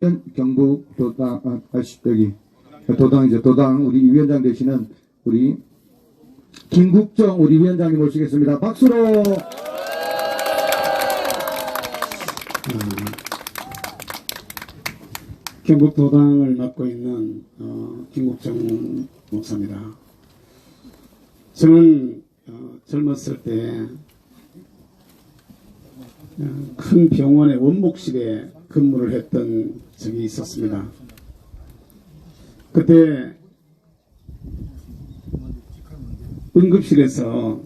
경북 도당, 아, 아, 씨, 여기, 도당이죠. 도당 우리 위원장 되시는 우리 김국정 우리 위원장님 모시겠습니다. 박수로! 경북 도당을 맡고 있는 어, 김국정 목사입니다. 저는 어, 젊었을 때 어, 큰 병원의 원목실에 근무를 했던 적이 있었습니다. 그때 응급실에서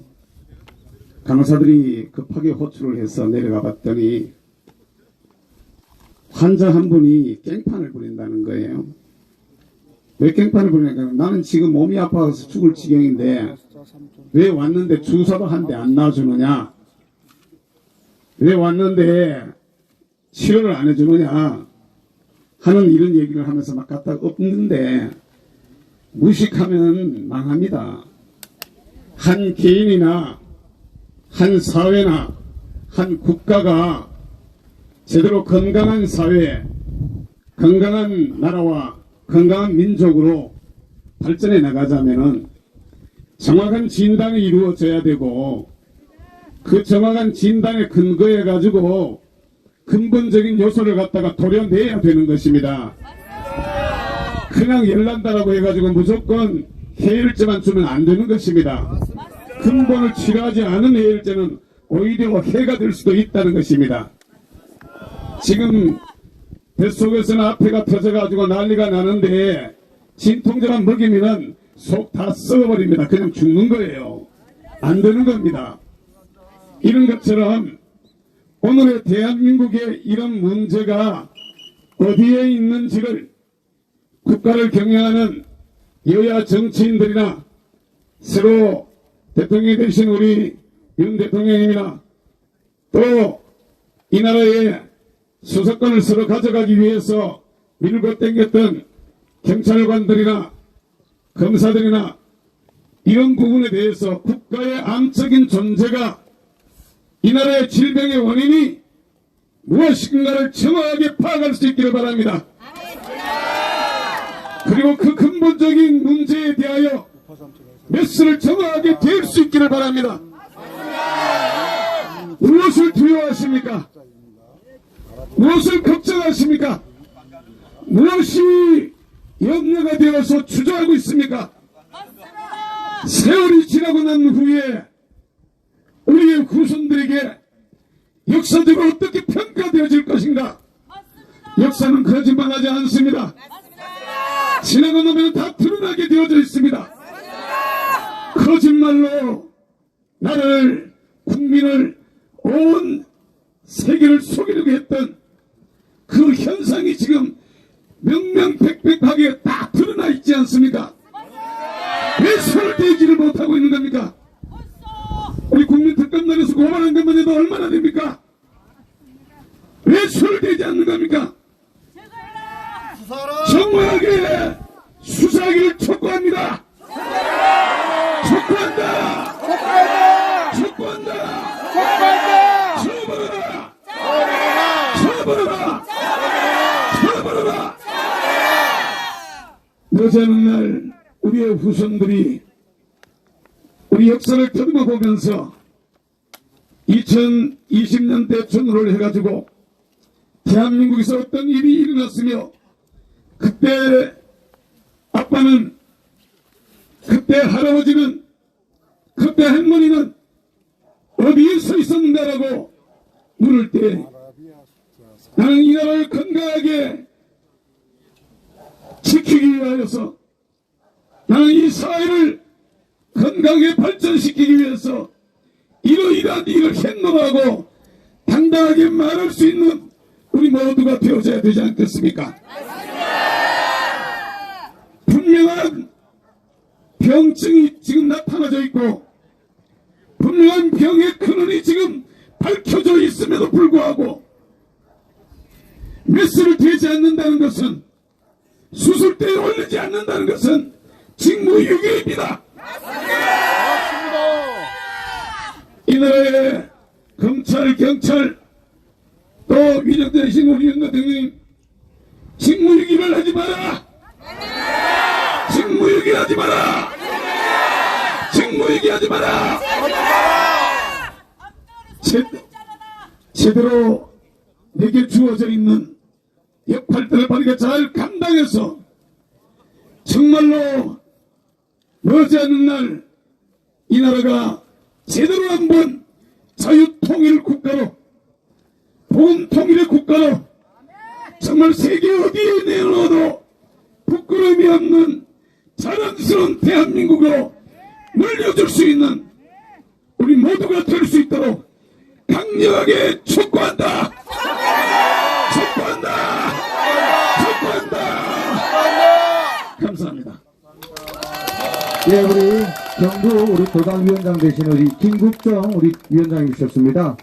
간호사들이 급하게 호출을 해서 내려가 봤더니 환자 한 분이 깽판을 부린다는 거예요. 왜 깽판을 부리냐면 나는 지금 몸이 아파서 죽을 지경인데 왜 왔는데 주사도 한 대 안 놔주느냐? 왜 왔는데 치료를 안 해주느냐? 하는 이런 얘기를 하면서 막 갖다 엎는데 무식하면 망합니다. 한 개인이나 한 사회나 한 국가가 제대로 건강한 사회, 건강한 나라와 건강한 민족으로 발전해 나가자면은 정확한 진단이 이루어져야 되고 그 정확한 진단에 근거해 가지고 근본적인 요소를 갖다가 도려내야 되는 것입니다. 그냥 열난다라고 해가지고 무조건 해열제만 주면 안 되는 것입니다. 근본을 치료하지 않은 해열제는 오히려 해가 될 수도 있다는 것입니다. 지금 뱃속에서는 앞에가 터져가지고 난리가 나는데 진통제만 먹이면은 속다 썩어버립니다. 그냥 죽는 거예요. 안 되는 겁니다. 이런 것처럼 오늘의 대한민국의 이런 문제가 어디에 있는지를 국가를 경영하는 여야 정치인들이나 새로 대통령이 되신 우리 윤 대통령이나 또 이 나라의 수사권을 서로 가져가기 위해서 밀고 땡겼던 경찰관들이나 검사들이나 이런 부분에 대해서 국가의 암적인 존재가 이 나라의 질병의 원인이 무엇인가를 정확하게 파악할 수 있기를 바랍니다. 그리고 그 근본적인 문제에 대하여 메스를 정확하게 댈수 있기를 바랍니다. 무엇을 두려워하십니까? 무엇을 걱정하십니까? 무엇이 염려가 되어서 주저하고 있습니까? 세월이 지나고 난 후에 우리의 후손들에게 역사적으로 어떻게 평가되어질 것인가? 역사는 거짓말하지 않습니다. 지나고 나면 다 드러나게 되어져 있습니다. 거짓말로 나를 국민을 온 세계를 속이려고 했던 그 현상이 지금 명명백백하게 다 드러나 있지 않습니까? 왜 손을 대지를 못하고 있는 겁니까? 특검단에서 고발한 것만 해도 얼마나 됩니까? 왜 대지 않는 겁니까? 정확하게 수사하기를 촉구합니다. 촉구한다. 촉구한다. 처벌하라. 처벌하라. 처벌하라. 늦어는 날 우리의 후손들이 우리 역사를 더듬어 보면서 2020년 대선을 해가지고 대한민국에서 어떤 일이 일어났으며 그때 아빠는 그때 할아버지는 그때 할머니는 어디에 서 있었는가라고 물을 때 나는 이 나라를 건강하게 지키기 위하여서 나는 이 사회를 건강하게 발전시키기 위해서 이러이러한 일을 했노라고 당당하게 말할 수 있는 우리 모두가 되어져야 되지 않겠습니까? 분명한 병증이 지금 나타나져 있고 분명한 병의 근원이 지금 밝혀져 있음에도 불구하고 메스를 대지 않는다는 것은 수술대에 올리지 않는다는 것은 직무유기입니다. 이 나라의 검찰, 경찰, 또 위정되신 우리 윤 대통령님 하지 마라! 직무유기 하지 마라! 직무유기 하지 마라! 제, 제대로 내게 주어져 있는 역할들을 우리가 잘 감당해서 정말로 머지않은 날 이 나라가 제대로 한번 자유통일 국가로 복음 통일의 국가로 정말 세계 어디에 내놓아도 부끄러움이 없는 자랑스러운 대한민국으로 물려줄 수 있는 우리 모두가 될 수 있도록 강력하게 촉구한다. 촉구한다. 촉구한다. 감사합니다. 예, 우리 경북 우리 도당위원장 되신 우리 김국정 우리 위원장이셨습니다.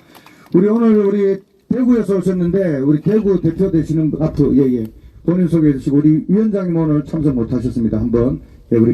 우리 오늘 우리 대구에서 오셨는데 우리 대구 대표 되시는 분 앞으로 예예 본인 소개해 주시고 우리 위원장님 오늘 참석 못하셨습니다. 한번 예, 우리